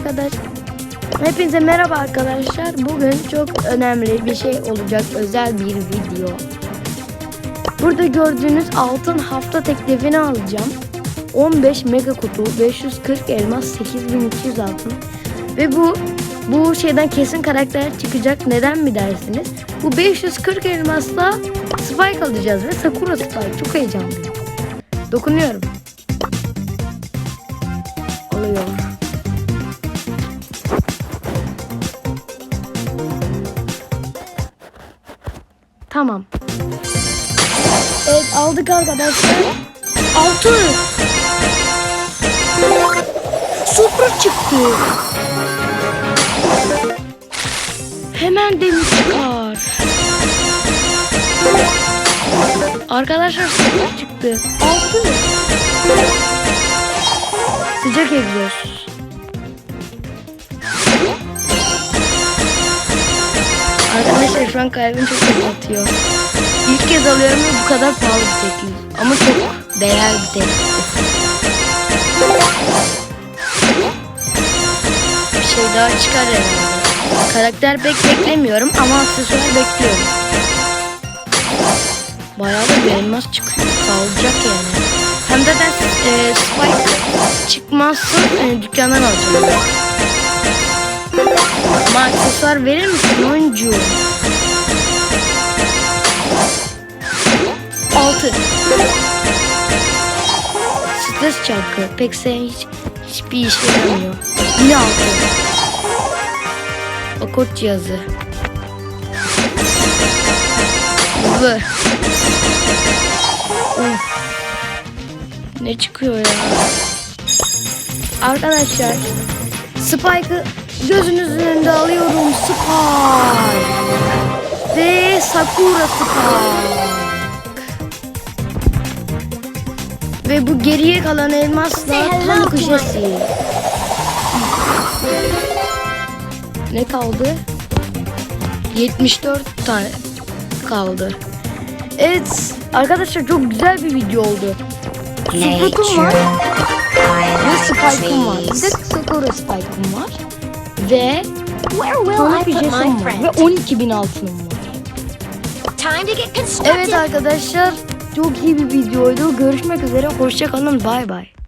arkadaş. Hepinize merhaba arkadaşlar. Bugün çok önemli bir şey olacak. Özel bir video. Burada gördüğünüz altın hafta teklifini alacağım. 15 mega kutu, 540 elmas, 8200 altın. Ve bu bu şeyden kesin karakter çıkacak. Neden mi dersiniz? Bu 540 elmasla Spike alacağız ve Sakura Spike. Çok heyecanlıyım. Dokunuyorum. Tamam. Evet aldık arkadaşlar. Altı. Super çıktı. Hemen demir çıkar. Arkadaşlar super çıktı. Altı. Sıcak egzoz. Arkadaşlar şu an kalbim çok atıyor. İlk kez alıyorum ve bu kadar pahalı bir teklif. Ama çok değer bir teklif. Bir şey daha çıkar herhalde. Karakter pek beklemiyorum ama aksesuar bekliyorum. Bayağı da bir elmas çıkıyor. Kalacak yani. Hem de ben e, Spike çıkmazsa e, dükkandan alacağım. Ama aksesuar verir misin oyuncu? Altı. Stres çarkı. Pek sen hiç hiçbir işe yaramıyor. Yine altı. Okut cihazı. Hızlı. Uf. Ne çıkıyor ya? Arkadaşlar Spike'ı gözünüzün önünde alıyorum. Sakura Spike. Ve bu geriye kalan elmasla tam köşesi. Ne kaldı? 74 tane kaldı. Evet arkadaşlar çok güzel bir video oldu. Sprout'um var. Ve Spike'ım var. Bir de Sakura Spike'ım var. Ve Where will I put my friend? Ve 12 bin altınım var. Evet arkadaşlar çok iyi bir videoydu. Görüşmek üzere. Hoşçakalın. Bay bay.